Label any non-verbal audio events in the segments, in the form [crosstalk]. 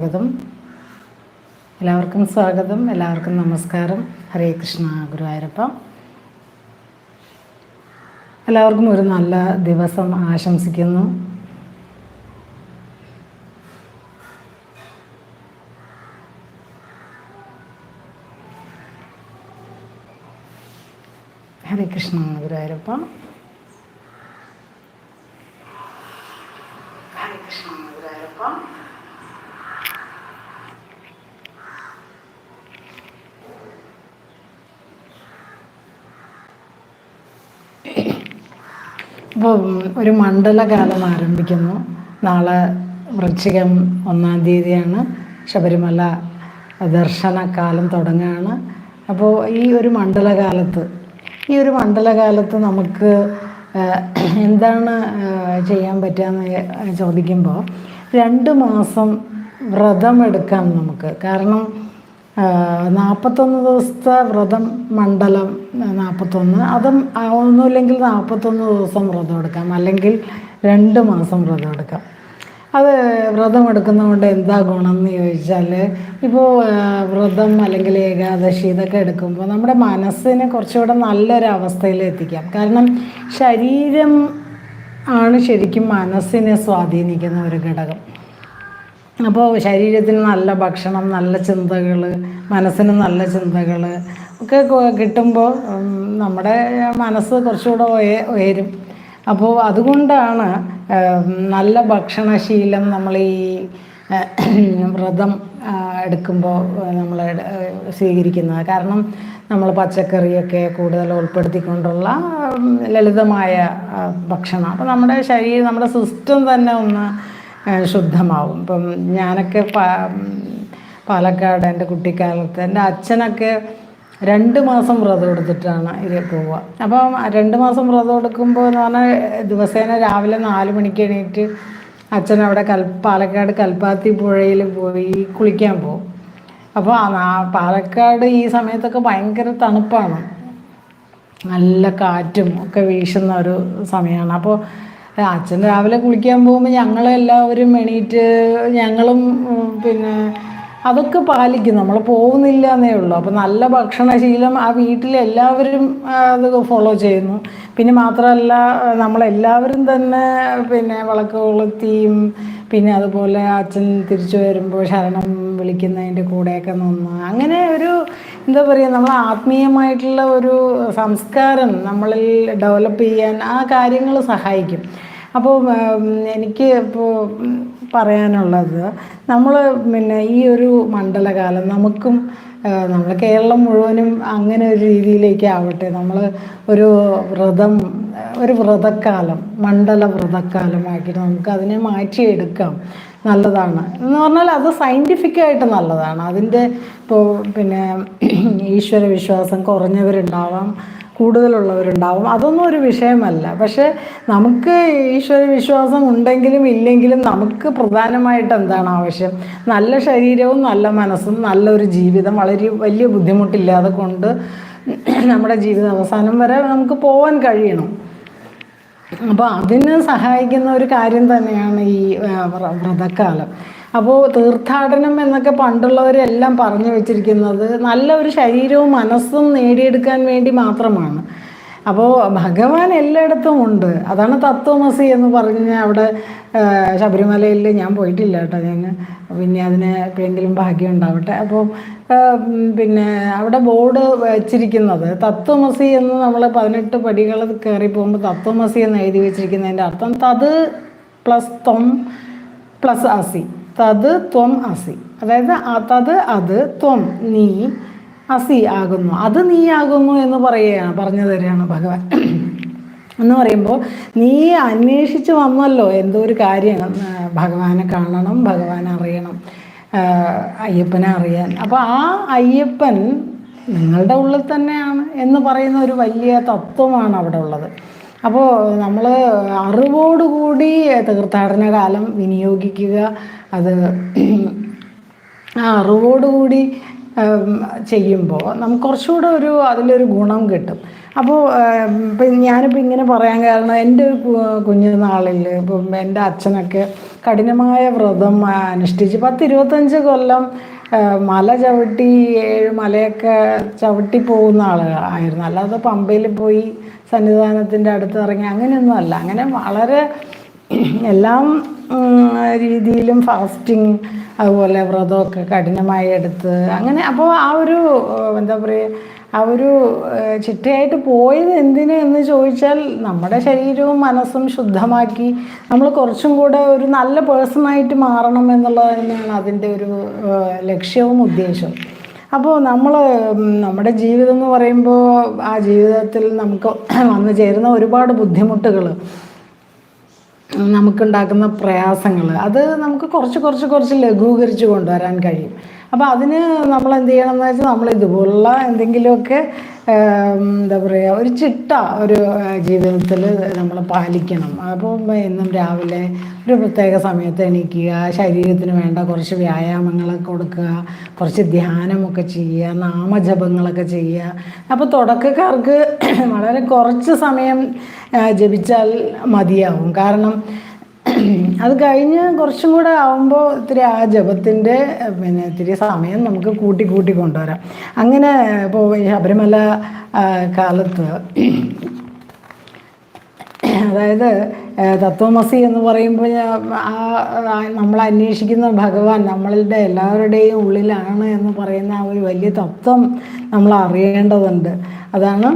സ്വാഗതം. എല്ലാവർക്കും സ്വാഗതം. എല്ലാവർക്കും നമസ്കാരം. ഹരേ കൃഷ്ണ ഗുരുവായൂരപ്പ. എല്ലാവർക്കും ഒരു നല്ല ദിവസം ആശംസിക്കുന്നു. ഹരേ കൃഷ്ണ ഗുരുവായൂരപ്പ. ഹരേ കൃഷ്ണ ഗുരുവായൂരപ്പ. ഇപ്പോൾ ഒരു മണ്ഡലകാലം ആരംഭിക്കുന്നു. നാളെ വൃശ്ചികം ഒന്നാം തീയതിയാണ്. ശബരിമല ദർശനകാലം തുടങ്ങുകയാണ്. അപ്പോൾ ഈ ഒരു മണ്ഡലകാലത്ത് ഈ ഒരു മണ്ഡലകാലത്ത് നമുക്ക് എന്താണ് ചെയ്യാൻ പറ്റുകയെന്ന് ചോദിക്കുമ്പോൾ രണ്ട് മാസം വ്രതം എടുക്കാം നമുക്ക്. കാരണം നാൽപ്പത്തൊന്ന് ദിവസത്തെ വ്രതം മണ്ഡലം നാൽപ്പത്തൊന്ന് അതും ഒന്നുമില്ലെങ്കിൽ നാൽപ്പത്തൊന്ന് ദിവസം വ്രതം എടുക്കാം. അല്ലെങ്കിൽ രണ്ട് മാസം വ്രതം എടുക്കാം. അത് വ്രതം എടുക്കുന്നതുകൊണ്ട് എന്താ ഗുണം എന്ന് ചോദിച്ചാൽ ഇപ്പോൾ വ്രതം അല്ലെങ്കിൽ ഏകാദശി ഇതൊക്കെ എടുക്കുമ്പോൾ നമ്മുടെ മനസ്സിനെ കുറച്ചുകൂടെ നല്ലൊരു അവസ്ഥയിൽ എത്തിക്കാം. കാരണം ശരീരം ആണ് ശരിക്കും മനസ്സിനെ സ്വാധീനിക്കുന്ന ഒരു ഘടകം. അപ്പോൾ ശരീരത്തിന് നല്ല ഭക്ഷണം നല്ല ചിന്തകൾ മനസ്സിന് നല്ല ചിന്തകൾ ഒക്കെ കിട്ടുമ്പോൾ നമ്മുടെ മനസ്സ് കുറച്ചുകൂടെ ഉയ- ഉയരും. അപ്പോൾ അതുകൊണ്ടാണ് നല്ല ഭക്ഷണശീലം നമ്മൾ ഈ വ്രതം എടുക്കുമ്പോൾ നമ്മൾ സ്വീകരിക്കുന്നത്. കാരണം നമ്മൾ പച്ചക്കറിയൊക്കെ കൂടുതൽ ഉൾപ്പെടുത്തിക്കൊണ്ടുള്ള ലളിതമായ ഭക്ഷണം. അപ്പോൾ നമ്മുടെ ശരീരം നമ്മുടെ സിസ്റ്റം തന്നെ ഒന്ന് ശുദ്ധമാവും. ഇപ്പം ഞാനൊക്കെ പാലക്കാട് എന്റെ കുട്ടിക്കാലത്ത് എന്റെ അച്ഛനൊക്കെ രണ്ട് മാസം വ്രതം എടുത്തിട്ടാണ് ഇത് പോവുക. അപ്പം രണ്ട് മാസം വ്രതം എടുക്കുമ്പോൾ എന്ന് പറഞ്ഞാൽ ദിവസേന രാവിലെ നാല് മണിക്ക് എണീറ്റ് അച്ഛൻ അവിടെ കൽ പാലക്കാട് കൽപ്പാത്തി പുഴയിൽ പോയി കുളിക്കാൻ പോകും. അപ്പോൾ പാലക്കാട് ഈ സമയത്തൊക്കെ ഭയങ്കര തണുപ്പാണ്. നല്ല കാറ്റും ഒക്കെ വീശുന്ന ഒരു സമയമാണ്. അപ്പോൾ അച്ഛൻ രാവിലെ കുളിക്കാൻ പോകുമ്പോൾ ഞങ്ങളെല്ലാവരും എണീറ്റ് ഞങ്ങളും പിന്നെ അതൊക്കെ പാലിക്കും. നമ്മൾ പോകുന്നില്ല എന്നേ ഉള്ളൂ. അപ്പോൾ നല്ല ഭക്ഷണശീലം ആ വീട്ടിലെല്ലാവരും അത് ഫോളോ ചെയ്യുന്നു. പിന്നെ മാത്രമല്ല നമ്മളെല്ലാവരും തന്നെ പിന്നെ വിളക്ക് കൊളുത്തിയും പിന്നെ അതുപോലെ അച്ഛൻ തിരിച്ചു വരുമ്പോൾ ശരണം വിളിക്കുന്നതിന്റെ കൂടെയൊക്കെ നിന്ന്. അങ്ങനെ ഒരു എന്താ പറയുക നമ്മൾ ആത്മീയമായിട്ടുള്ള ഒരു സംസ്കാരം നമ്മളിൽ ഡെവലപ്പ് ചെയ്യാൻ ആ കാര്യങ്ങൾ സഹായിക്കും. അപ്പോൾ എനിക്ക് ഇപ്പോൾ പറയാനുള്ളത് നമ്മൾ പിന്നെ ഈ ഒരു മണ്ഡലകാലം നമുക്കും നമ്മൾ കേരളം മുഴുവനും അങ്ങനെ ഒരു രീതിയിലേക്ക് ആവട്ടെ. നമ്മൾ ഒരു വ്രതം ഒരു വ്രതക്കാലം മണ്ഡല വ്രതക്കാലമാക്കിയിട്ട് നമുക്ക് അതിനെ മാറ്റിയെടുക്കാം. നല്ലതാണ്. എന്ന് പറഞ്ഞാൽ അത് സയന്റിഫിക്കായിട്ട് നല്ലതാണ്. അതിന്റെ ഇപ്പോൾ പിന്നെ ഈശ്വര വിശ്വാസം കുറഞ്ഞവരുണ്ടാവാം. കൂടുതലുള്ളവരുണ്ടാവും. അതൊന്നും ഒരു വിഷയമല്ല. പക്ഷേ നമുക്ക് ഈശ്വര വിശ്വാസം ഉണ്ടെങ്കിലും ഇല്ലെങ്കിലും നമുക്ക് പ്രധാനമായിട്ട് എന്താണ് ആവശ്യം? നല്ല ശരീരവും നല്ല മനസ്സും നല്ലൊരു ജീവിതം വളരെ വലിയ ബുദ്ധിമുട്ടില്ലാതെ കൊണ്ട് നമ്മുടെ ജീവിത അവസാനം വരെ നമുക്ക് പോകാൻ കഴിയണം. അപ്പോൾ അതിന് സഹായിക്കുന്ന ഒരു കാര്യം തന്നെയാണ് ഈ വ്രതക്കാലം. അപ്പോൾ തീർത്ഥാടനം എന്നൊക്കെ പണ്ടുള്ളവരെല്ലാം പറഞ്ഞു വെച്ചിരിക്കുന്നത് നല്ല ഒരു ശരീരവും മനസ്സും നേടിയെടുക്കാൻ വേണ്ടി മാത്രമാണ്. അപ്പോൾ ഭഗവാൻ എല്ലായിടത്തും ഉണ്ട്. അതാണ് തത്വമസി എന്ന് പറഞ്ഞ് അവിടെ ശബരിമലയിൽ ഞാൻ പോയിട്ടില്ല കേട്ടോ. ഞാൻ പിന്നെ അതിന് എപ്പോഴെങ്കിലും ഭാഗ്യം ഉണ്ടാവട്ടെ. അപ്പോൾ പിന്നെ അവിടെ ബോർഡ് വെച്ചിരിക്കുന്നത് തത്വമസി എന്ന് നമ്മൾ പതിനെട്ട് പടികൾ കയറി പോകുമ്പോൾ തത്വമസി എന്ന് എഴുതി വെച്ചിരിക്കുന്നതിന്റെ അർത്ഥം തത് പ്ലസ് തൊം പ്ലസ് അസി. തത് ത്വം അസി. അതായത് തത് അത് ത്വം നീ അസി ആകുന്നു. അത് നീ ആകുന്നു എന്ന് പറയുകയാണ് പറഞ്ഞു തരികയാണ് ഭഗവാൻ. എന്ന് പറയുമ്പോൾ നീ അന്വേഷിച്ച് വന്നല്ലോ എന്തോ ഒരു കാര്യം ഭഗവാനെ കാണണം ഭഗവാൻ അറിയണം അയ്യപ്പനെ അറിയാൻ. അപ്പോൾ ആ അയ്യപ്പൻ നിങ്ങളുടെ ഉള്ളിൽ തന്നെയാണ് എന്ന് പറയുന്ന ഒരു വലിയ തത്വമാണ് അവിടെ ഉള്ളത്. അപ്പോൾ നമ്മൾ അറിവോടുകൂടി തീർത്ഥാടന കാലം വിനിയോഗിക്കുക അത് ആ അറിവോടുകൂടി ചെയ്യുമ്പോൾ നമുക്ക് കുറച്ചുകൂടെ ഒരു അതിലൊരു ഗുണം കിട്ടും. അപ്പോൾ ഇപ്പം ഞാനിപ്പോൾ ഇങ്ങനെ പറയാൻ കാരണം എന്റെ കുഞ്ഞുനാളിൽ ഇപ്പം എന്റെ അച്ഛനൊക്കെ കഠിനമായ വ്രതം അനുഷ്ഠിച്ച് പത്ത് ഇരുപത്തഞ്ച് കൊല്ലം മല ചവിട്ടി ഏഴ് മലയൊക്കെ ചവിട്ടി പോകുന്ന ആളുകളായിരുന്നു. അല്ലാതെ പമ്പയിൽ പോയി സന്നിധാനത്തിന്റെ അടുത്ത് ഇറങ്ങി അങ്ങനെയൊന്നും അല്ല. അങ്ങനെ വളരെ എല്ലാം രീതിയിലും ഫാസ്റ്റിംഗ് അതുപോലെ വ്രതമൊക്കെ കഠിനമായി എടുത്ത് അങ്ങനെ അപ്പോൾ ആ ഒരു എന്താ പറയുക ആ ഒരു ചിട്ടയായിട്ട് പോയത് എന്തിന് എന്ന് ചോദിച്ചാൽ നമ്മുടെ ശരീരവും മനസ്സും ശുദ്ധമാക്കി നമ്മൾ കുറച്ചും കൂടെ ഒരു നല്ല പേഴ്സണായിട്ട് മാറണം എന്നുള്ളത് തന്നെയാണ് അതിന്റെ ഒരു ലക്ഷ്യവും ഉദ്ദേശവും. അപ്പോൾ നമ്മൾ നമ്മുടെ ജീവിതം എന്ന് പറയുമ്പോൾ ആ ജീവിതത്തിൽ നമുക്ക് വന്നു ചേരുന്ന ഒരുപാട് ബുദ്ധിമുട്ടുകൾ. നമുക്കുണ്ടാക്കുന്ന പ്രയാസങ്ങൾ അത് നമുക്ക് കുറച്ച് കുറച്ച് കുറച്ച് ലഘൂകരിച്ച് കൊണ്ടുവരാൻ കഴിയും. അപ്പോൾ അതിന് നമ്മൾ എന്ത് ചെയ്യണം എന്ന് വെച്ചാൽ നമ്മൾ ഇതുപോലുള്ള എന്തെങ്കിലുമൊക്കെ എന്താ പറയുക ഒരു ചിട്ട ഒരു ജീവിതത്തിൽ നമ്മൾ പാലിക്കണം. അപ്പോൾ എന്നും രാവിലെ ഒരു പ്രത്യേക സമയത്ത് എണീക്കുക ശരീരത്തിന് വേണ്ട കുറച്ച് വ്യായാമങ്ങളൊക്കെ കൊടുക്കുക കുറച്ച് ധ്യാനമൊക്കെ ചെയ്യുക നാമജപങ്ങളൊക്കെ ചെയ്യുക. അപ്പോൾ തുടക്കക്കാർക്ക് [clears throat] വളരെ കുറച്ച് സമയം ജപിച്ചാൽ മതിയാവും. കാരണം അത് കഴിഞ്ഞ് കുറച്ചും കൂടെ ആവുമ്പോൾ ഇത്തിരി ആ ജപത്തിന്റെ പിന്നെ ഇത്തിരി സമയം നമുക്ക് കൂട്ടി കൂട്ടി കൊണ്ടുവരാം. അങ്ങനെ ഇപ്പോൾ ഈ ശബരിമല കാലത്ത് അതായത് തത്വമസി എന്ന് പറയുമ്പോൾ ആ നമ്മൾ അന്വേഷിക്കുന്ന ഭഗവാൻ നമ്മളുടെ എല്ലാവരുടെയും ഉള്ളിലാണ് എന്ന് പറയുന്ന ആ ഒരു വലിയ തത്വം നമ്മൾ അറിയേണ്ടതുണ്ട്. അതാണ്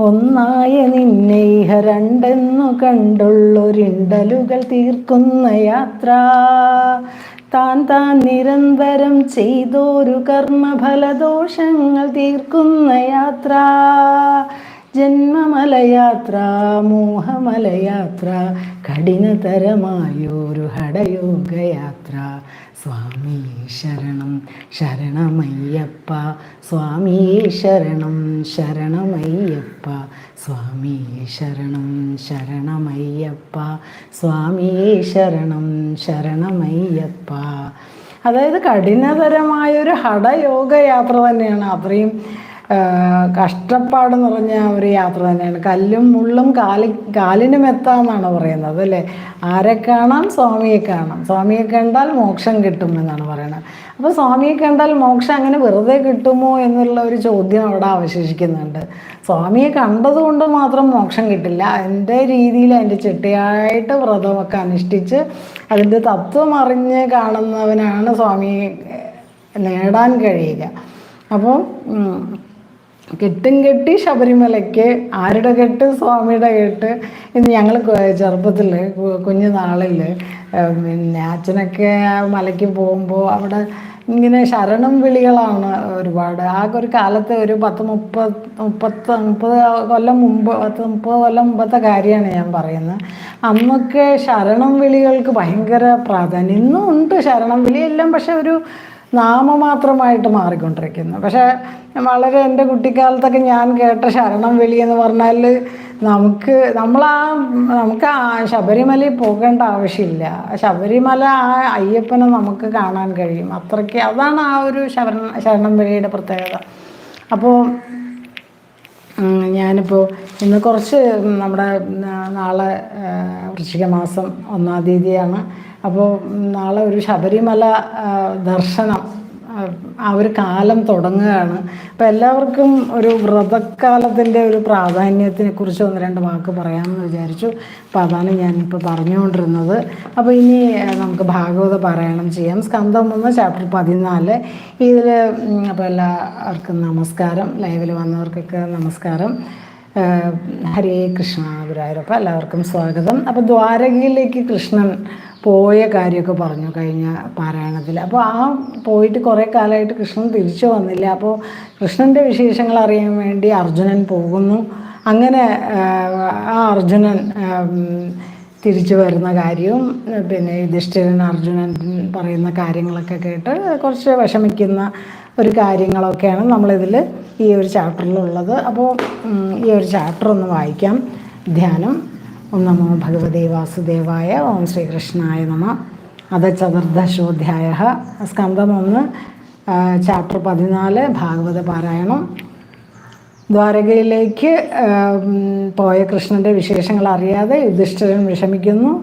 ഒന്നായ നിന്നെ ഇഹ രണ്ടെന്നു കണ്ടുള്ളൊരിണ്ടലുകൾ തീർക്കുന്ന യാത്ര. താൻ താൻ നിരന്തരം ചെയ്തോരു കർമ്മഫലദോഷങ്ങൾ തീർക്കുന്ന യാത്ര. ജന്മമലയാത്ര മോഹമലയാത്ര കഠിനതരമായൊരു ഹടയോഗയാത്ര സ്വാമി ശരണം ശരണമയ്യപ്പ സ്വാമി ശരണം ശരണമയ്യപ്പ. സ്വാമി ശരണം ശരണമയ്യപ്പ. സ്വാമി ശരണം ശരണമയ്യപ്പ. അതായത് കഠിനതരമായൊരു ഹടയോഗയാത്ര തന്നെയാണ്. അത്രയും കഷ്ടപ്പാട് നിറഞ്ഞ ഒരു യാത്ര തന്നെയാണ്. കല്ലും മുള്ളും കാലി കാലിനും എത്താമെന്നാണ് പറയുന്നത് അല്ലേ? ആരെ കാണാം? സ്വാമിയെ കാണാം. സ്വാമിയെ കണ്ടാൽ മോക്ഷം കിട്ടും എന്നാണ് പറയുന്നത്. അപ്പോൾ സ്വാമിയെ കണ്ടാൽ മോക്ഷം അങ്ങനെ വെറുതെ കിട്ടുമോ എന്നുള്ള ഒരു ചോദ്യം അവിടെ അവശേഷിക്കുന്നുണ്ട്. സ്വാമിയെ കണ്ടതുകൊണ്ട് മാത്രം മോക്ഷം കിട്ടില്ല. എന്റെ രീതിയിൽ അതിന്റെ ചിട്ടയായിട്ട് വ്രതമൊക്കെ അനുഷ്ഠിച്ച് അതിന്റെ തത്വം അറിഞ്ഞ് കാണുന്നവനാണ് സ്വാമിയെ നേടാൻ കഴിയുക. അപ്പോൾ കെട്ടും കെട്ടി ശബരിമലയ്ക്ക് ആരുടെ കെട്ട് സ്വാമിയുടെ കെട്ട്? ഇന്ന് ഞങ്ങൾ ചെറുപ്പത്തിൽ കുഞ്ഞു നാളിൽ പിന്നെ അച്ഛനൊക്കെ മലയ്ക്ക് പോകുമ്പോൾ അവിടെ ഇങ്ങനെ ശരണം വിളികളാണ് ഒരുപാട്. ആ ഒരു കാലത്ത് ഒരു പത്ത് മുപ്പത് മുപ്പത്ത് മുപ്പത് കൊല്ലം മുമ്പ് പത്ത് മുപ്പത് കൊല്ലം മുമ്പത്തെ കാര്യമാണ് ഞാൻ പറയുന്നത്. അന്നൊക്കെ ശരണം വിളികൾക്ക് ഭയങ്കര പ്രാധാന്യം. ഇന്നും ഉണ്ട് ശരണം വിളിയെല്ലാം പക്ഷെ ഒരു നാമമാത്രമായിട്ട് മാറിക്കൊണ്ടിരിക്കുന്നു. പക്ഷേ വളരെ എന്റെ കുട്ടിക്കാലത്തൊക്കെ ഞാൻ കേട്ട ശരണം വിളി എന്ന് പറഞ്ഞാൽ നമുക്ക് നമ്മളാ നമുക്ക് ആ ശബരിമലയിൽ പോകേണ്ട ആവശ്യമില്ല. ശബരിമല ആ അയ്യപ്പനെ നമുക്ക് കാണാൻ കഴിയും. അത്രയ്ക്ക് അതാണ് ആ ഒരു ശരണം ശരണം വിളിയുടെ പ്രത്യേകത. അപ്പോൾ ഞാനിപ്പോൾ ഇന്ന് കുറച്ച് നമ്മുടെ നാളെ വൃശ്ചിക മാസം ഒന്നാം തീയതിയാണ്. അപ്പോൾ നാളെ ഒരു ശബരിമല ദർശനം ആ, ഒരു കാലം തുടങ്ങുകയാണ്. അപ്പോൾ എല്ലാവർക്കും ഒരു വ്രതക്കാലത്തിന്റെ ഒരു പ്രാധാന്യത്തിനെ കുറിച്ച് ഒന്ന് രണ്ട് വാക്ക് പറയാമെന്ന് വിചാരിച്ചു. അപ്പോൾ അതാണ് ഞാനിപ്പോൾ പറഞ്ഞുകൊണ്ടിരുന്നത്. അപ്പോൾ ഇനി നമുക്ക് ഭാഗവത പാരായണം ചെയ്യാം. സ്കന്ധം ഒന്ന് ചാപ്റ്റർ പതിനാല്. ഇതിൽ അപ്പോൾ എല്ലാവർക്കും നമസ്കാരം. ലൈവിൽ വന്നവർക്കൊക്കെ നമസ്കാരം. ഹരേ കൃഷ്ണ ഗുരുവായൂരപ്പ എല്ലാവർക്കും സ്വാഗതം. അപ്പോൾ ദ്വാരകയിലേക്ക് കൃഷ്ണൻ പോയ കാര്യമൊക്കെ പറഞ്ഞു കഴിഞ്ഞ പാരായണത്തിൽ. അപ്പോൾ ആ പോയിട്ട് കുറേ കാലമായിട്ട് കൃഷ്ണൻ തിരിച്ചു വന്നില്ല. അപ്പോൾ കൃഷ്ണന്റെ വിശേഷങ്ങൾ അറിയാൻ വേണ്ടി അർജുനൻ പോകുന്നു. അങ്ങനെ ആ അർജുനൻ തിരിച്ചു വരുന്ന കാര്യവും പിന്നെ യുധിഷ്ഠിരൻ അർജുനൻ പറയുന്ന കാര്യങ്ങളൊക്കെ കേട്ട് കുറച്ച് വിഷമിക്കുന്ന ഒരു കാര്യങ്ങളൊക്കെയാണ് നമ്മളിതിൽ ഈ ഒരു ചാപ്റ്ററിലുള്ളത്. അപ്പോൾ ഈ ഒരു ചാപ്റ്റർ ഒന്ന് വായിക്കാം. ധ്യാനം. ഓം നമോ ഭഗവതേ വാസുദേവായ ഓം ശ്രീകൃഷ്ണായ നമ. അത ചതുർദശോധ്യായ സ്കന്ധം ഒന്ന് ചാപ്റ്റർ പതിനാല് ഭാഗവത പാരായണം. ദ്വാരകയിലേക്ക് പോയ കൃഷ്ണന്റെ വിശേഷങ്ങൾ അറിയാതെ യുധിഷ്ഠിരൻ വിഷമിക്കുന്നു.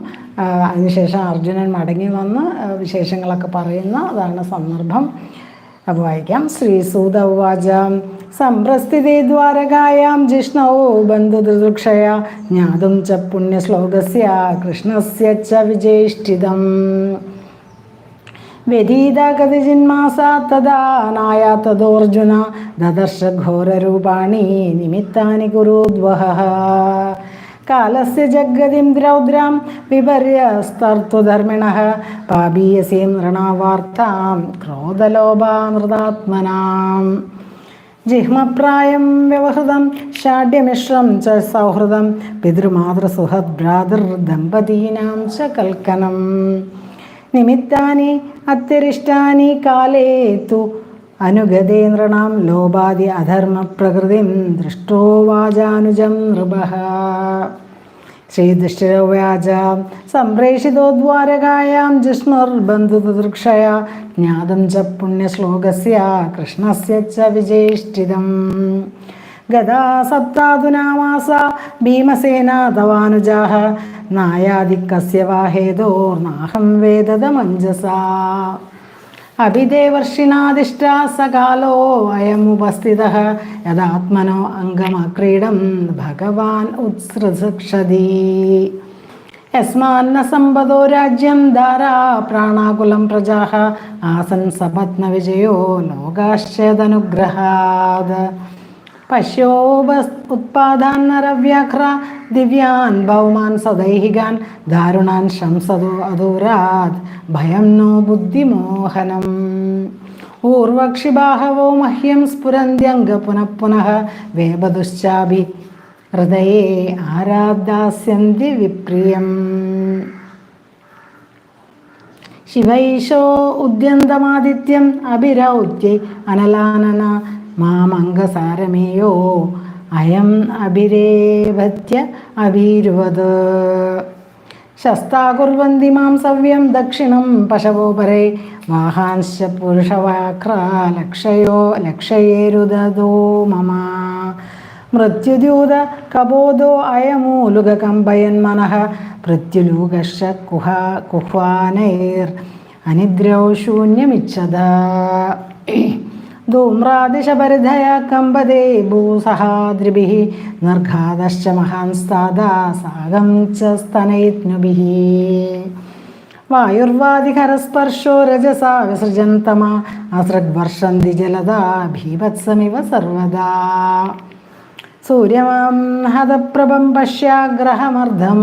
അതിനുശേഷം അർജുനൻ മടങ്ങി വന്ന് വിശേഷങ്ങളൊക്കെ പറയുന്ന അതാണ് സന്ദർഭം. അപ്പോൾ വായിക്കാം. ശ്രീസൂത ഉവാച സംപ്രസ്ഥിതി ദ്വാരകായാം ജിഷ്ണോ ബന്ധുദൃക്ഷയ ജ്ഞാതും ച പുണ്യശ്ലോകസ്യ കൃഷ്ണസ്യ ച വിജേഷ്ഠിതം വ്യതീതഗതിജിന്മാസാ തഥാ നായാത്തതോർജുന ദദർശ ഘോരരൂപാണി നിമിത്താനി കുരുദ്വഹ കാലസ്യ ജഗതിം ദ്രൗദ്രാം വിപര്യസ്തർത്തുധർമ്മിണ. പാപീയസീം നൃണാവാർത്താം ക്രോധലോഭാമൃതാത്മനാം ജിഹ്മപ്രായം വ്യവഹൃതം ഷാഢ്യമിശ്രം ച സൗഹൃദം പിതൃമാതൃസുഹൃദ് ഭ്രാതൃദമ്പതീനാം ച കൽക്കനം. നിമിത്താനി അത്യരിഷ്ടാനി കാലേ തു അനുഗതേ നൃണാം ലോപാദി അധർമ്മപ്രകൃതിം ദൃഷ്ടോ വാചാനുജം നൃപഃ ശ്രീദുഷ്ടിരവ്യാജ സംപ്രേഷിതോ ദ്വാരകായാം ജിഷ്ണുർബന്ധുദൃക്ഷയ ജ്ഞാതം ച പുണ്യശ്ലോകസ്യ കൃഷ്ണസ്യ ച വിജേഷ്ഠിതം ഗതാ ഭീമസേനാതവാനുജാഹ മാസ ഭീമസേന തവാനുജാഹ നായാദിക്കസ്യ വാ ഹേതോർനാഹം വേദതമഞ്ജസാ. അഭിദേവർഷിണാദിഷ്ട സകാലോ അയമുപസ്ഥിത. യഥാത്മനോ അംഗമക്രീഡം ഭഗവാൻ ഉത്സൃക്ഷതി യസ്മാന്ന സമ്പദോ രാജ്യം ധാരാ പ്രാണാകുലം പ്രജാ ആസൻ സപത്ന വിജയോ ലോകാശ്ചേതനുഗ്രഹാത്. പശ്യോപ ഉത്പാദാൻ നരവ്യാഘ്ര ദിവ്യാൻ ഭൗമാൻ സദൈഹികാൻ ദാരുണാൻ ശംസതോ അദൂരാത് ഭയം നോ ബുദ്ധിമോഹനം. ഊർവക്ഷിബാഹവോ മഹ്യം സ്ഫുരന്ത്യംഗ പുനഃ പുനഃ വേപതുശ്ചാഭി ഹൃദയേ ആരാധാസ്യന്തി വിപ്രിയം. ശിവൈശോ ഉദ്യന്തമാദിത്യം അഭിരൗത്യ അനലാനന മാമംഗസാരമേയോ അയം അഭിരേഭത്യ അഭീരുവത്. ശസ്താകുർവന്തി മാം സവ്യം ദക്ഷിണം പശവോപരേ വാഹാംശ പുരുഷവാക്ര ലക്ഷയോ ലക്ഷയേരുദോ മമ. മൃത്യുദ്യൂത കബോധോ അയമൂലുകമ്പയൻ മനഃ. പ്രത്യുലൂകശ കുഹ കുഹ്വാനൈർ. അനിദ്രൗ ശൂന്യമിച്ഛത ധൂമ്രാദിശപരിധയ കമ്പതേ ഭൂസഹാദ്രിഭിः നിർഘാതശ്ച മഹാൻസ്താദാ സാഗം च സ്തനയിത്നുഭിः വായുർവാദിഹരസ്പർശോ രജസാ വിസൃജന്തമ അസൃഗ്വർഷന്തി ജലദാ ഭീവത്സമിവ സർവദാ. സൂര്യമാം ഹതപ്രഭം പശ്യാഗ്രഹമർദ്ധം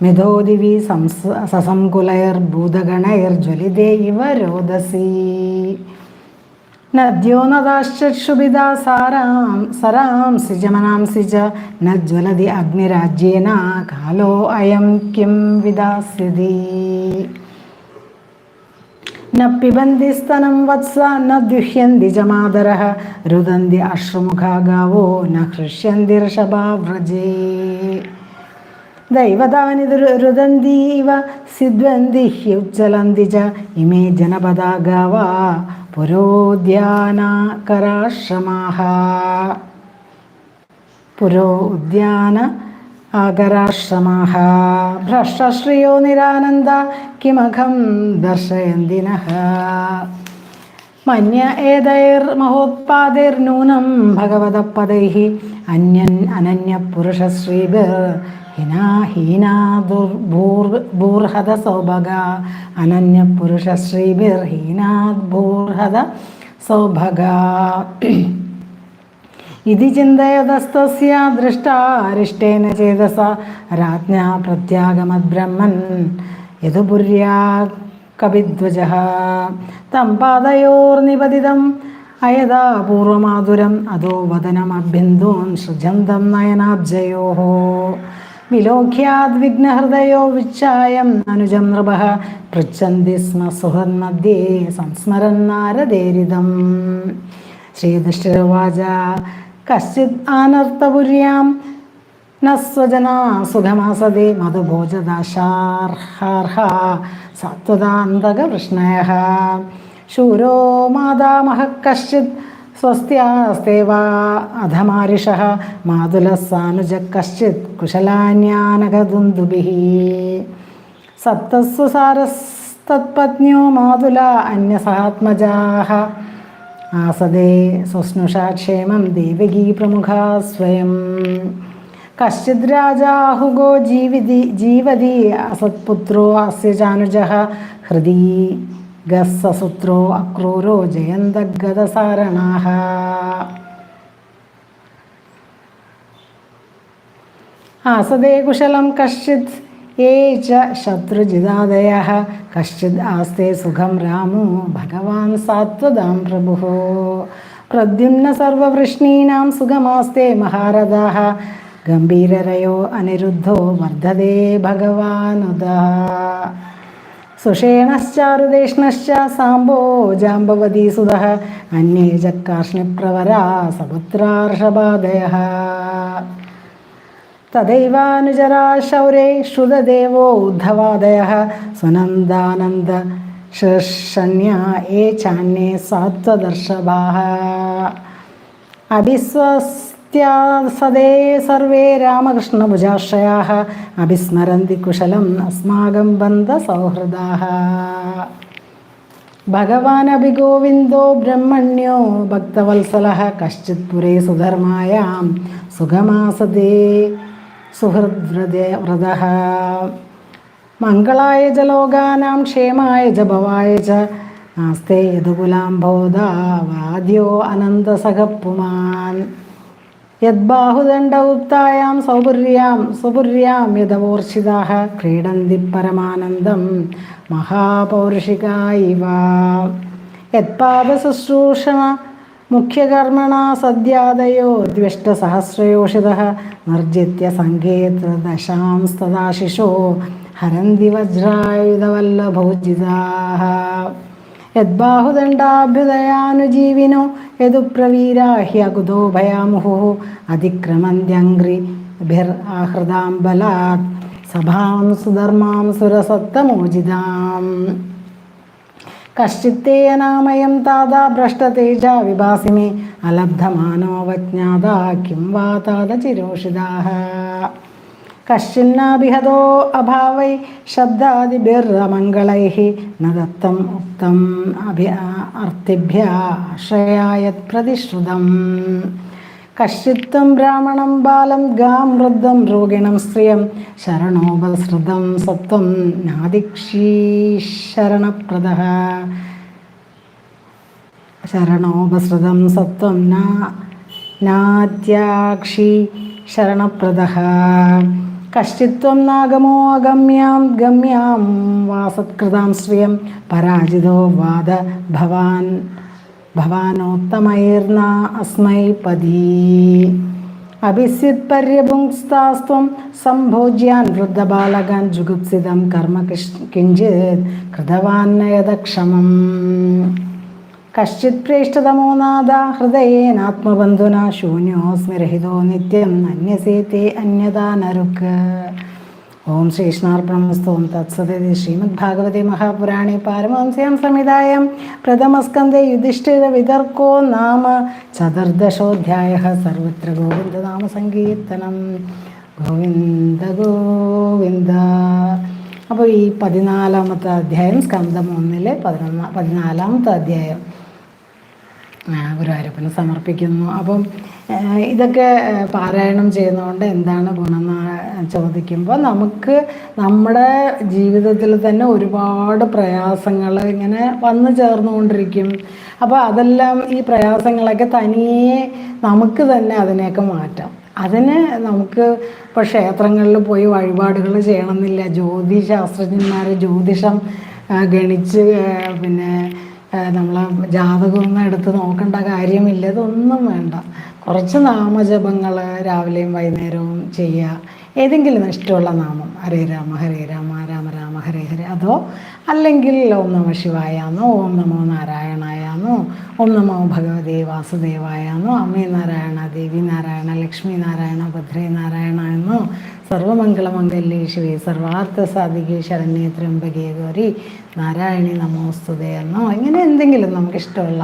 മിഥോ ദിവി സംസ സസംകുലൈർഭൂതഗണൈർജ്വലിതേ ഇവ രോദസി. നദ്യോ നദാശ്ചക്ഷുഭിതാ സാരാം സരാംസി ജമനാംസി ച ന ജ്വലതി അഗ്നിരാജ്യേന കാലോ അയം കിം വിദാസ്യതി ന പിബന്തി സ്തനം വത്സ ന ദുഹ്യന്തി ച മാതരः രുദന്തി അശ്രുമുഖാ ഗാവോ ന ഹൃഷ്യന്തി ഋഷഭാവ്രജേ ദൈവതാനി ദുരു- രുദന്തി ഇവ സിദ്വന്തി ഹ്യുജ്ജലന്തി ച ഇമേ ജനപദാ ഗാവാ പുരോദ്യാനകരാശ്രമാः പുരോ ഉദ്യാന ആകരാശ്രമാः ഭ്രഷ്ടശ്രിയോ നിരാനന്ദ കിമഖം ദർശയന്തിനഃ മന്യ ഏതൈർമഹോത്പാदैर्നൂനം ഭഗവതപദൈः അന്യൻ അനന്യപുരുഷശ്രീഭിർ ഹിനാ ഹീനാ ദുർഭൂർ ഭൂർഹത സൗഭഗ. ഹീനാത് ഭൂർഹത സൗഭഗ. ഇതി ചിന്തയതസ്തസ്യ ദൃഷ്ടാരിഷ്ടേന ചേതസ. രാജ്ഞാ പ്രത്യാഗമദ്ബ്രഹ്മൻ യതുപുര്യാ കവിധ്വജ തം പാദയോർനിപതിതം അയതാ പൂർവമാതുരം അതോ വദനമഭ്യന്തൂൻ സൃജന്തം നയനാബ്ജയോ. വിലോക്യാദ്വിഘ്നഹൃദയോ വിച്ചായം അനുജം നൃപ പൃച്ഛന്തി സ്മ സുഹൃന്മധ്യേ സംസ്മരന്നാരദേരിതം ശ്രീദുഷ്ടിർവാച കശ്ചിത് ആനർത്തപുര്യാം സ്വജനാ സുഖമാസദേ മധുഭോജദാശാർഹാർഹ സത്വതാന്തകവൃഷ്ണയ ശൂരോ മാതാമഹ കശ്ചിത് സ്വസ്ത്യാസ്തേ അധമാരിഷः മാതുലः സാനുജ കശ്ചിത് കുശലാന്യാനകദുന്ദുഭിः സപ്തസ്വ സാരസ്തത്പത്ന്യോ മാതുല അന്യസഹാത്മജാഹ ആസദേ സ്വസ്നുഷാ ക്ഷേമം ദേവകീ പ്രമുഖ സ്വയം. കശ്ചിത് രാജാഹുഗോ ജീവിതി ജീവതി അസത്പുത്രോ അസ്യ ചാനുജ ഹൃദി ഗസ്സസുത്രോ അക്രൂരോ ജയന്തഗതസാരണാഹ ആസദേ കുശലം കശ്ചിത് ഏ ച ശത്രുജിതാദയ. കശ്ചിത് ആസ്തേ സുഖം രാമോ ഭഗവാൻ സാത്വതാം പ്രഭു. പ്രദ്യുമ്ന സർവവൃഷ്ണീനാം സുഖമാസ്തേ മഹാരഥാः ഗംഭീരരയോ അനിരുദ്ധോ വർദ്ധതേ ഭഗവാനുദാ. സുഷേണശ്ചാരുദേഷ്ണശ്ച സാംബോ ജാമ്പവതി സുതഃ അന്യേ ച കാർഷ്ണിപ്രവരാ സപുത്രാർഷഭാദയः തദൈവാനുചരാ ശൗരേ ശ്രുതദേവോ ഉദ്ധവാദയः സുനന്ദാനന്ദ ശീർഷണ്യ ഏ ചാന്യേ അഭിസ്വസ്ത്യാസദേ സർവേ രാമകൃഷ്ണഭുജാശ്രയാः അഭിസ്മരന്തി കുശലം അസ്മാകം ബന്ധ സൗഹൃദാ ഭഗവാൻ അഭിഗോവിന്ദോ ബ്രഹ്മണ്യോ ഭക്തവത്സല കശ്ചിത് പുരേ സുധർമായാം സുഖമാസദേ സുഹൃദ്വ്രത വ്രത മംഗളായ ച ലോകാനാം ക്ഷേമായ ച ഭവായ ച യദുകുലാംബോധാ വാദ്യോ യദ്ബാഹുദണ്ഡൗത്തായാം സൗപുര്യാം സുപുര്യാം യഥവോർഷിതാഹ ക്രീഡന്തി പരമാനന്ദം മഹാപൗരുഷികായിവ യത്പാദശുശ്രൂഷണ മുഖ്യകർമ്മണ സദ്യാദയോ ദ്വിഷ്ടസഹസ്രയോഷിത നിർജിത്യ സങ്കേതദശാംസ്തദാശിഷോ ഹരന്തി വജ്രായുധവല്ലഭോജിതാः യദ്ബാഹുദണ്ഡാഭ്യുദയാനുജീവിനോ യദുപ്രവീരാഹ്യകുതോ പ്രവീരാഹ്യകുതോ അതിക്രമന്ത്യംഗ്രി ഭിർ ആഹൃതാം ബലാത് സഭാം സുധർമാം സുരസത്തമോചിതാം കശ്ചിത്തേ അനാമയം താതാ ഭ്രഷ്ടതേജ വിഭാസിമേ. അലബ്ധമാനോ വജ്ഞാതാ കിം വാ താത ചിരോഷിതാः കശ്ചിന്നാഭിഹതോ അഭാവൈ ശബ്ദാദിഭിർമംഗളൈः ന ദത്തം ഉക്തം അഭി അർത്ഥിഭ്യ ആശ്രയായത് പ്രതിശ്രുതം. കശ്ചിത്വം ബ്രാഹ്മണം ബാലം ഗാം വൃദ്ധം രോഗിണം സ്ത്രീയം ശരണോപസൃതം സത്വം നാദിക്ഷീശരണപ്രദ. ശരണോപസൃതം സത്വം നാദ്യാക്ഷി ശരണപ്രദ. കശ്ചിത്വം നാഗമോ അഗമ്യാം ഗമ്യാം വാസത്കൃതാം ശ്രിയം പരാജിതോ വാദ ഭവാൻ. ഭവാനോത്തമൈർന അസ്മൈ പതീ അഭിസിത് പര്യപുങ്സ്താസ്ത്വം സംഭോജ്യാൻ വൃദ്ധബാലകാൻ ജുഗുപ്സിതം കർമ്മ കിഞ്ചിത് കൃതവാന്നയതക്ഷമം കശ്ചിത് പ്രേഷ്ഠതമോ നാദ ഹൃദയേനാത്മബന്ധുന ശൂന്യോസ്മിരഹിതോ നിത്യം അന്യസേത്തെ അന്യദാനരുക്ക് ഓം ശ്രീകൃഷ്ണാർപ്പണമസ്തു തത്സതി ശ്രീമദ് ഭാഗവതി മഹാപുരാണേ പാരമഹംസ്യാം സംവിധായം പ്രഥമസ്കന്ധേ യുധിഷ്ഠിര വിതർക്കോ നാമ ചതുർദശോധ്യായ സർവത്ര ഗോവിന്ദനാമ സങ്കീർത്തനം ഗോവിന്ദ ഗോവിന്ദ. അപ്പോൾ ഈ പതിനാലാമത്തെ അധ്യായം സ്കന്ധം ഒന്നിലെ പതിനൊന്നാം പതിനാലാമത്തെ അധ്യായം. ഗുരുവായൂരപ്പന് സമർപ്പിക്കുന്നു. അപ്പം ഇതൊക്കെ പാരായണം ചെയ്യുന്നതുകൊണ്ട് എന്താണ് ഗുണം ചോദിക്കുമ്പോൾ നമുക്ക് നമ്മുടെ ജീവിതത്തിൽ തന്നെ ഒരുപാട് പ്രയാസങ്ങൾ ഇങ്ങനെ വന്നു ചേർന്നുകൊണ്ടിരിക്കും. അപ്പോൾ അതെല്ലാം ഈ പ്രയാസങ്ങളൊക്കെ തനിയെ നമുക്ക് തന്നെ അതിനെയൊക്കെ മാറ്റാം. അതിന് നമുക്ക് ഇപ്പോൾ ക്ഷേത്രങ്ങളിൽ പോയി വഴിപാടുകൾ ചെയ്യണമെന്നില്ല. ജ്യോതിശാസ്ത്രജ്ഞന്മാർ ജ്യോതിഷം ഗണിച്ച് പിന്നെ നമ്മൾ ജാതകമൊന്നും എടുത്ത് നോക്കേണ്ട കാര്യമില്ല. ഇതൊന്നും വേണ്ട. കുറച്ച് നാമജപങ്ങൾ രാവിലെയും വൈകുന്നേരവും ചെയ്യുക. ഏതെങ്കിലും ഇഷ്ടമുള്ള നാമം. ഹരേ രാമ ഹരേ രാമ രാമ രാമ ഹരേ ഹരേ. അതോ അല്ലെങ്കിൽ ഓം നമ ശിവായാന്നോ ഓം നമോ നാരായണായാന്നോ ഓം നമോ ഭഗവതേ വാസുദേവായാന്നോ അമ്മേ നാരായണ ദേവി നാരായണ ലക്ഷ്മി നാരായണ ഭദ്രേ നാരായണ എന്നോ സർവമംഗളമംഗല്യേ സർവാർത്ഥ സാധികേ ശരണ്യേ ത്രംബകേ ഗൗരി നാരായണി നമോസ്തുതേ എന്നോ ഇങ്ങനെ എന്തെങ്കിലും നമുക്കിഷ്ടമുള്ള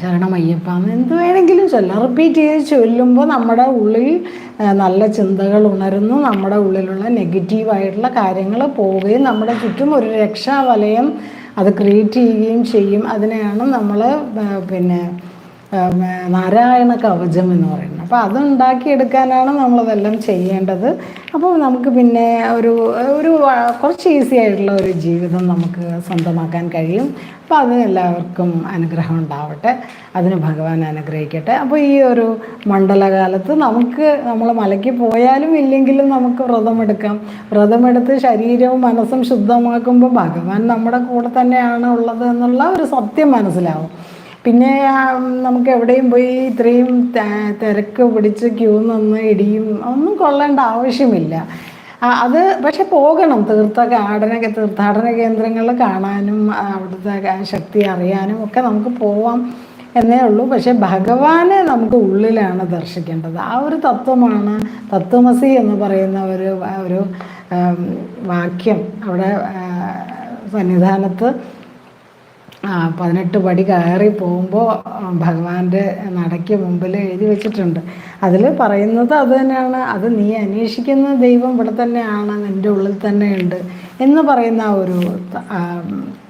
ശരണമയ്യപ്പ എന്ത് വേണമെങ്കിലും ചൊല്ലാം. റിപ്പീറ്റ് ചെയ്ത് ചൊല്ലുമ്പോൾ നമ്മുടെ ഉള്ളിൽ നല്ല ചിന്തകൾ ഉണരുന്നു. നമ്മുടെ ഉള്ളിലുള്ള നെഗറ്റീവായിട്ടുള്ള കാര്യങ്ങൾ പോവുകയും നമ്മുടെ ചുറ്റും ഒരു രക്ഷാവലയം അത് ക്രിയേറ്റ് ചെയ്യുകയും ചെയ്യും. അതിനെയാണ് നമ്മൾ പിന്നെ നാരായണ കവചം എന്ന് പറയുന്നത്. അപ്പോൾ അത് ഉണ്ടാക്കിയെടുക്കാനാണ് നമ്മളതെല്ലാം ചെയ്യേണ്ടത്. അപ്പോൾ നമുക്ക് പിന്നെ ഒരു ഒരു കുറച്ച് ഈസി ആയിട്ടുള്ള ഒരു ജീവിതം നമുക്ക് സ്വന്തമാക്കാൻ കഴിയും. അപ്പോൾ അത് എല്ലാവർക്കും അനുഗ്രഹം ഉണ്ടാവട്ടെ. അതിന് ഭഗവാൻ അനുഗ്രഹിക്കട്ടെ. അപ്പോൾ ഈ ഒരു മണ്ഡലകാലത്ത് നമുക്ക് നമ്മൾ മലയ്ക്ക് പോയാലും ഇല്ലെങ്കിലും നമുക്ക് വ്രതമെടുക്കാം. വ്രതമെടുത്ത് ശരീരവും മനസ്സും ശുദ്ധമാക്കുമ്പോൾ ഭഗവാൻ നമ്മുടെ കൂടെ തന്നെയാണ് ഉള്ളത് എന്നുള്ള ഒരു സത്യം മനസ്സിലാവും. പിന്നെ നമുക്ക് എവിടെയും പോയി ഇത്രയും തിരക്ക് പിടിച്ച് ക്യൂ നിന്ന് ഇടിയും ഒന്നും കൊള്ളേണ്ട ആവശ്യമില്ല. അത് പക്ഷെ പോകണം. തീർത്ഥ തീർത്ഥാടന തീർത്ഥാടന കേന്ദ്രങ്ങൾ കാണാനും അവിടുത്തെ ശക്തി അറിയാനും ഒക്കെ നമുക്ക് പോവാം എന്നേ ഉള്ളൂ. പക്ഷെ ഭഗവാനെ നമുക്ക് ഉള്ളിലാണ് ദർശിക്കേണ്ടത്. ആ ഒരു തത്വമാണ് തത്വമസി എന്ന് പറയുന്ന ഒരു ഒരു വാക്യം അവിടെ സന്നിധാനത്ത് പതിനെട്ട് പടി കയറി പോകുമ്പോൾ ഭഗവാന്റെ നടയ്ക്ക് മുമ്പിൽ എഴുതി വെച്ചിട്ടുണ്ട്. അതിൽ പറയുന്നത് അത് തന്നെയാണ്. അത് നീ അന്വേഷിക്കുന്ന ദൈവം ഇവിടെ തന്നെയാണ് നിന്റെ ഉള്ളിൽ തന്നെയുണ്ട് എന്ന് പറയുന്ന ഒരു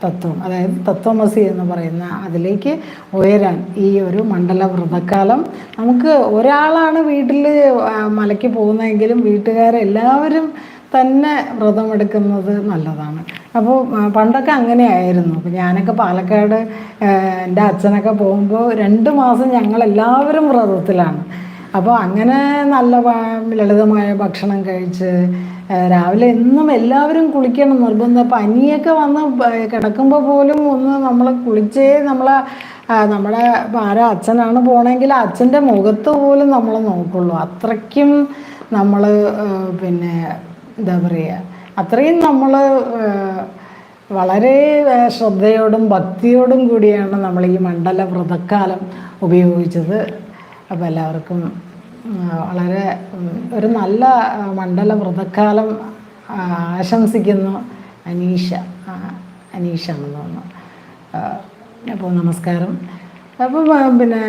തത്വം. അതായത് തത്വമസി എന്ന് പറയുന്ന അതിലേക്ക് ഉയരാൻ ഈ ഒരു മണ്ഡല വ്രതക്കാലം നമുക്ക് ഒരാളാണ് വീട്ടിൽ മലയ്ക്ക് പോകുന്നതെങ്കിലും വീട്ടുകാരെല്ലാവരും തന്നെ വ്രതമെടുക്കുന്നത് നല്ലതാണ്. അപ്പോൾ പണ്ടൊക്കെ അങ്ങനെയായിരുന്നു. അപ്പോൾ ഞാനൊക്കെ പാലക്കാട് എന്റെ അച്ഛനൊക്കെ പോകുമ്പോൾ രണ്ട് മാസം ഞങ്ങളെല്ലാവരും വ്രതത്തിലാണ്. അപ്പോൾ അങ്ങനെ നല്ല ലളിതമായ ഭക്ഷണം കഴിച്ച് രാവിലെ എന്നും എല്ലാവരും കുളിക്കണം നിർബന്ധം. പനിയൊക്കെ വന്ന് കിടക്കുമ്പോൾ പോലും ഒന്ന് നമ്മൾ കുളിച്ചേ നമ്മളെ നമ്മുടെ ആരോ അച്ഛനാണ് പോണെങ്കിൽ അച്ഛന്റെ മുഖത്ത് പോലും നമ്മൾ നോക്കുള്ളൂ. അത്രയ്ക്കും നമ്മൾ പിന്നെ എന്താ പറയുക അത്രയും നമ്മൾ വളരെ ശ്രദ്ധയോടും ഭക്തിയോടും കൂടിയാണ് നമ്മൾ ഈ മണ്ഡല വ്രതക്കാലം ഉപയോഗിച്ചത്. അപ്പോൾ എല്ലാവർക്കും വളരെ ഒരു നല്ല മണ്ഡല വ്രതക്കാലം ആശംസിക്കുന്നു അനീഷ അനീഷ അനീഷാണെന്ന് തോന്നുന്നു. അപ്പോൾ നമസ്കാരം. അപ്പോൾ പിന്നെ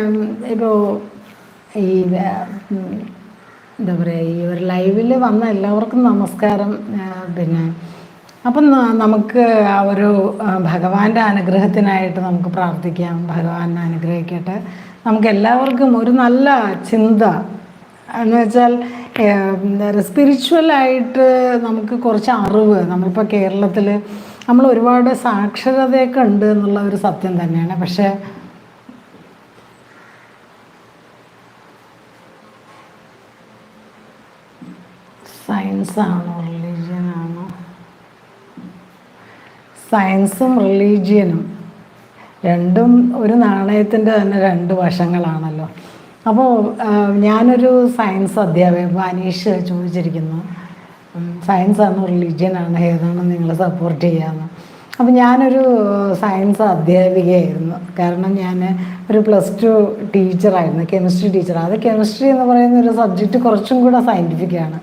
ഇപ്പോൾ ഈ എന്താ പറയുക ഈ ഒരു ലൈവിൽ വന്ന എല്ലാവർക്കും നമസ്കാരം പിന്നെ അപ്പം നമുക്ക് ഒരു ഭഗവാന്റെ അനുഗ്രഹത്തിനായിട്ട് നമുക്ക് പ്രാർത്ഥിക്കാം ഭഗവാനെ അനുഗ്രഹിക്കട്ടെ. നമുക്ക് എല്ലാവർക്കും ഒരു നല്ല ചിന്ത. എന്ന് വെച്ചാൽ സ്പിരിച്വലായിട്ട് നമുക്ക് കുറച്ച് അറിവ്. നമ്മളിപ്പോൾ കേരളത്തിൽ നമ്മൾ ഒരുപാട് സാക്ഷരതയൊക്കെ ഉണ്ട് എന്നുള്ള ഒരു സത്യം തന്നെയാണ്. പക്ഷേ സയൻസ് ആണോ റിലീജിയൻ ആണോ സയൻസും റിലീജിയനും രണ്ടും ഒരു നാണയത്തിന്റെ തന്നെ രണ്ട് വശങ്ങളാണല്ലോ. അപ്പോൾ ഞാനൊരു സയൻസ് അധ്യാപകൻ അനീഷ് ചോദിച്ചിരിക്കുന്നു. സയൻസ് ആണോ റിലീജിയൻ ആണോ ഏതാണ് നിങ്ങൾ സപ്പോർട്ട് ചെയ്യാമെന്ന് അപ്പോൾ ഞാനൊരു സയൻസ് അധ്യാപികയായിരുന്നു. കാരണം ഞാൻ ഒരു പ്ലസ് ടു ടീച്ചറായിരുന്നു കെമിസ്ട്രി ടീച്ചർ അത് കെമിസ്ട്രി എന്ന് പറയുന്ന ഒരു സബ്ജക്റ്റ് കുറച്ചും കൂടെ സയന്റിഫിക്കാണ്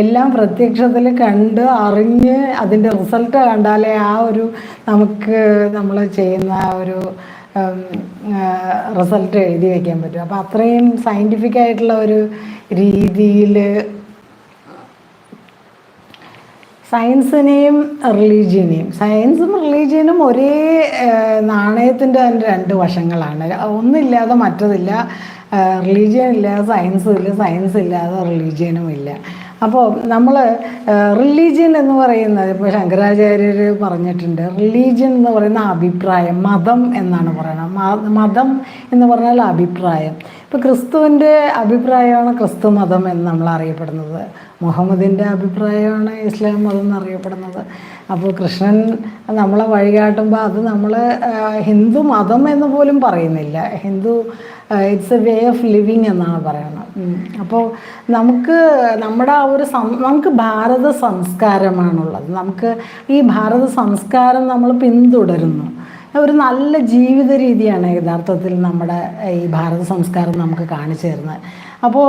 എല്ലാം പ്രത്യക്ഷത്തിൽ കണ്ട് അറിഞ്ഞ് അതിന്റെ റിസൾട്ട് കണ്ടാലേ ആ ഒരു നമുക്ക് നമ്മൾ ചെയ്യുന്ന ഒരു റിസൾട്ട് എഴുതി വയ്ക്കാൻ പറ്റും. അപ്പോൾ അത്രയും സയന്റിഫിക് ആയിട്ടുള്ള ഒരു രീതിയിൽ സയൻസിനെയും റിലീജിയനെയും സയൻസും റിലീജിയനും ഒരേ നാണയത്തിന്റെ തന്നെ രണ്ട് വശങ്ങളാണ്. ഒന്നില്ലാതെ മറ്റതില്ല. റിലീജിയൻ ഇല്ലാതെ സയൻസും ഇല്ല സയൻസ് ഇല്ലാതെ റിലീജിയനും ഇല്ല. അപ്പോൾ നമ്മൾ റിലീജിയൻ എന്ന് പറയുന്നത് ഇപ്പോൾ ശങ്കരാചാര്യർ പറഞ്ഞിട്ടുണ്ട്. റിലീജിയൻ എന്ന് പറയുന്ന അഭിപ്രായം മതം എന്നാണ് പറയുന്നത്. മതം എന്ന് പറഞ്ഞാൽ അഭിപ്രായം. ഇപ്പോൾ ക്രിസ്തുവിന്റെ അഭിപ്രായമാണ് ക്രിസ്തു മതം എന്ന് നമ്മൾ അറിയപ്പെടുന്നത്. മുഹമ്മദിന്റെ അഭിപ്രായമാണ് ഇസ്ലാം മതം എന്നറിയപ്പെടുന്നത് അപ്പോൾ കൃഷ്ണൻ നമ്മളെ വഴികാട്ടുമ്പോൾ അത് നമ്മൾ ഹിന്ദു മതം എന്ന് പോലും പറയുന്നില്ല. Hindu it's a way of living എന്നാണ് പറയുന്നത്. അപ്പോൾ നമുക്ക് നമ്മുടെ ആ ഒരു നമുക്ക് ഭാരത സംസ്കാരമാണുള്ളത്. നമുക്ക് ഈ ഭാരത സംസ്കാരം നമ്മൾ പിന്തുടരുന്നു. ഒരു നല്ല ജീവിത രീതിയാണ് യഥാർത്ഥത്തിൽ നമ്മുടെ ഈ ഭാരത സംസ്കാരം നമുക്ക് കാണിച്ചു തരുന്നത്. അപ്പോൾ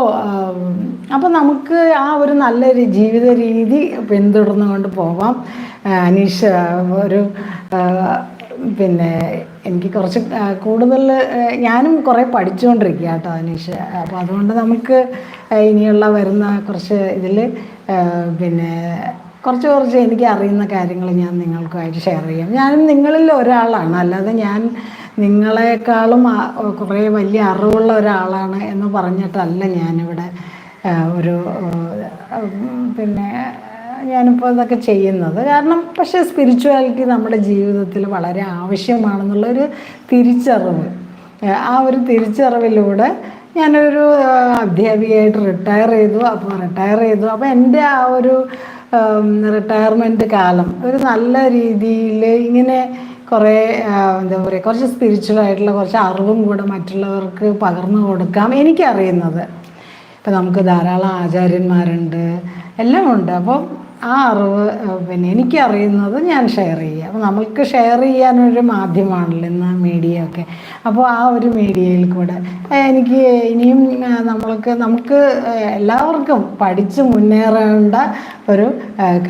അപ്പോൾ നമുക്ക് ആ ഒരു നല്ല ജീവിത രീതി പിന്തുടർന്നുകൊണ്ട് പോവാം. അനീഷ് ഒരു പിന്നെ എനിക്ക് കുറച്ച് കൂടുതൽ ഞാനും കുറേ പഠിച്ചുകൊണ്ടിരിക്കുക കേട്ടോ അനീഷ്. അപ്പോൾ അതുകൊണ്ട് നമുക്ക് ഇനിയുള്ള വരുന്ന കുറച്ച് ഇതിൽ പിന്നെ കുറച്ച് കുറച്ച് എനിക്ക് അറിയുന്ന കാര്യങ്ങൾ ഞാൻ നിങ്ങൾക്കുമായിട്ട് ഷെയർ ചെയ്യാം. ഞാനും നിങ്ങളിൽ ഒരാളാണ്. അല്ലാതെ ഞാൻ നിങ്ങളെക്കാളും കുറേ വലിയ അറിവുള്ള ഒരാളാണ് എന്ന് പറഞ്ഞിട്ടല്ല ഞാനിവിടെ ഒരു പിന്നെ ഞാനിപ്പോൾ ഇതൊക്കെ ചെയ്യുന്നത്. കാരണം പക്ഷേ സ്പിരിച്വാലിറ്റി നമ്മുടെ ജീവിതത്തിൽ വളരെ ആവശ്യമാണെന്നുള്ളൊരു തിരിച്ചറിവ്. ആ ഒരു തിരിച്ചറിവിലൂടെ ഞാനൊരു അധ്യാപികയായിട്ട് റിട്ടയർ ചെയ്തു. അപ്പോൾ റിട്ടയർ ചെയ്തു. അപ്പോൾ എന്റെ ആ ഒരു റിട്ടയർമെന്റ് കാലം ഒരു നല്ല രീതിയിൽ ഇങ്ങനെ കുറേ എന്താ പറയുക കുറച്ച് സ്പിരിച്വൽ ആയിട്ടുള്ള കുറച്ച് അറിവും കൂടെ മറ്റുള്ളവർക്ക് പകർന്നു കൊടുക്കാം എനിക്കറിയുന്നത്. ഇപ്പം നമുക്ക് ധാരാളം ആചാര്യന്മാരുണ്ട്. എല്ലാം ഉണ്ട് അപ്പം ആ അറിവ് പിന്നെ എനിക്കറിയുന്നത് ഞാൻ ഷെയർ ചെയ്യുക. അപ്പോൾ നമ്മൾക്ക് ഷെയർ ചെയ്യാനൊരു മാധ്യമമാണല്ലോ ഇന്ന് മീഡിയ ഒക്കെ. അപ്പോൾ ആ ഒരു മീഡിയയിൽ കൂടെ എനിക്ക് ഇനിയും നമ്മൾക്ക് നമുക്ക് എല്ലാവർക്കും പഠിച്ച് മുന്നേറേണ്ട ഒരു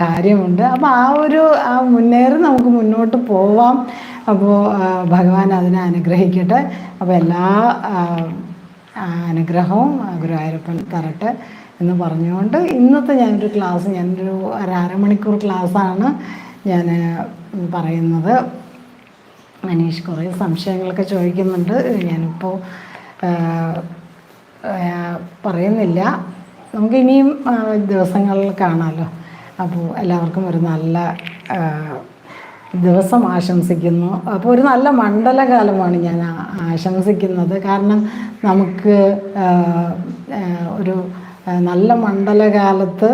കാര്യമുണ്ട്. അപ്പോൾ ആ ഒരു ആ മുന്നേറി നമുക്ക് മുന്നോട്ട് പോവാം. അപ്പോൾ ഭഗവാൻ അതിനെ അനുഗ്രഹിക്കട്ടെ. അപ്പോൾ എല്ലാ അനുഗ്രഹവും ഗുരുവായൂരപ്പൻ തരട്ടെ. എന്ന് പറഞ്ഞുകൊണ്ട് ഇന്നത്തെ ഞാനൊരു ക്ലാസ് ഞാനൊരു ഒരു അരമണിക്കൂർ ക്ലാസ്സാണ് ഞാൻ പറയുന്നത്. മനീഷ് കുറേ സംശയങ്ങളൊക്കെ ചോദിക്കുന്നുണ്ട്. ഞാനിപ്പോൾ പറയുന്നില്ല. നമുക്ക് ഇനിയും ദിവസങ്ങളിൽ കാണാമല്ലോ അപ്പോൾ എല്ലാവർക്കും ഒരു നല്ല ദിവസം ആശംസിക്കുന്നു. അപ്പോൾ ഒരു നല്ല മണ്ഡലകാലമാണ് ഞാൻ ആശംസിക്കുന്നത്. കാരണം നമുക്ക് ഒരു നല്ല മണ്ഡലകാലത്ത്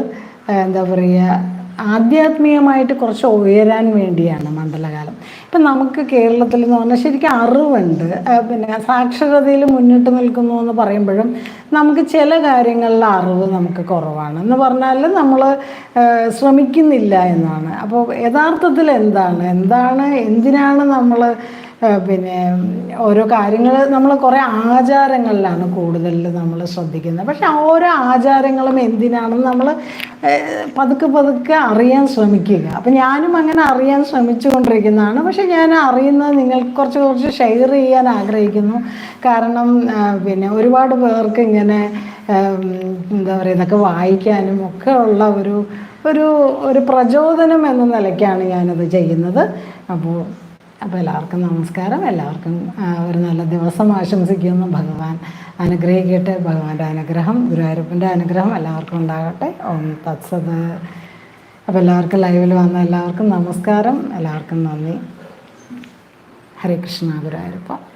എന്താ പറയുക ആധ്യാത്മികമായിട്ട് കുറച്ച് ഉയരാൻ വേണ്ടിയാണ് മണ്ഡലകാലം. ഇപ്പം നമുക്ക് കേരളത്തിൽ എന്ന് പറഞ്ഞാൽ ശരിക്കും അറിവുണ്ട്. പിന്നെ സാക്ഷരതയിൽ മുന്നിട്ട് നിൽക്കുന്നു എന്ന് പറയുമ്പോഴും നമുക്ക് ചില കാര്യങ്ങളിൽ അറിവ് നമുക്ക് കുറവാണ്. എന്ന് പറഞ്ഞാൽ നമ്മൾ ശ്രമിക്കുന്നില്ല എന്നാണ്. അപ്പോൾ യഥാർത്ഥത്തിൽ എന്താണ്? എന്താണ് എന്തിനാണ് നമ്മൾ പിന്നെ ഓരോ കാര്യങ്ങൾ നമ്മൾ കുറേ ആചാരങ്ങളിലാണ് കൂടുതൽ നമ്മൾ ശ്രദ്ധിക്കുന്നത്. പക്ഷെ ഓരോ ആചാരങ്ങളും എന്തിനാണെന്ന് നമ്മൾ പതുക്കെ പതുക്കെ അറിയാൻ ശ്രമിക്കുക. അപ്പം ഞാനും അങ്ങനെ അറിയാൻ ശ്രമിച്ചു കൊണ്ടിരിക്കുന്നതാണ് പക്ഷെ ഞാൻ അറിയുന്നത് നിങ്ങൾക്ക് കുറച്ച് കുറച്ച് ഷെയർ ചെയ്യാൻ ആഗ്രഹിക്കുന്നു. കാരണം പിന്നെ ഒരുപാട് പേർക്ക് ഇങ്ങനെ എന്താ പറയുക ഇതൊക്കെ വായിക്കാനും ഒക്കെ ഉള്ള ഒരു ഒരു ഒരു പ്രചോദനം എന്ന നിലയ്ക്കാണ് ഞാനത് ചെയ്യുന്നത്. അപ്പോൾ അപ്പോൾ എല്ലാവർക്കും നമസ്കാരം. എല്ലാവർക്കും ഒരു നല്ല ദിവസം ആശംസിക്കുന്നു. ഭഗവാൻ അനുഗ്രഹിക്കട്ടെ. ഭഗവാന്റെ അനുഗ്രഹം ഗുരുവായൂരപ്പന്റെ അനുഗ്രഹം എല്ലാവർക്കും ഉണ്ടാകട്ടെ. ഓം തത്സത്. അപ്പോൾ എല്ലാവർക്കും ലൈവിൽ വന്ന എല്ലാവർക്കും നമസ്കാരം. എല്ലാവർക്കും നന്ദി. ഹരേ കൃഷ്ണ ഗുരുവായൂരപ്പ.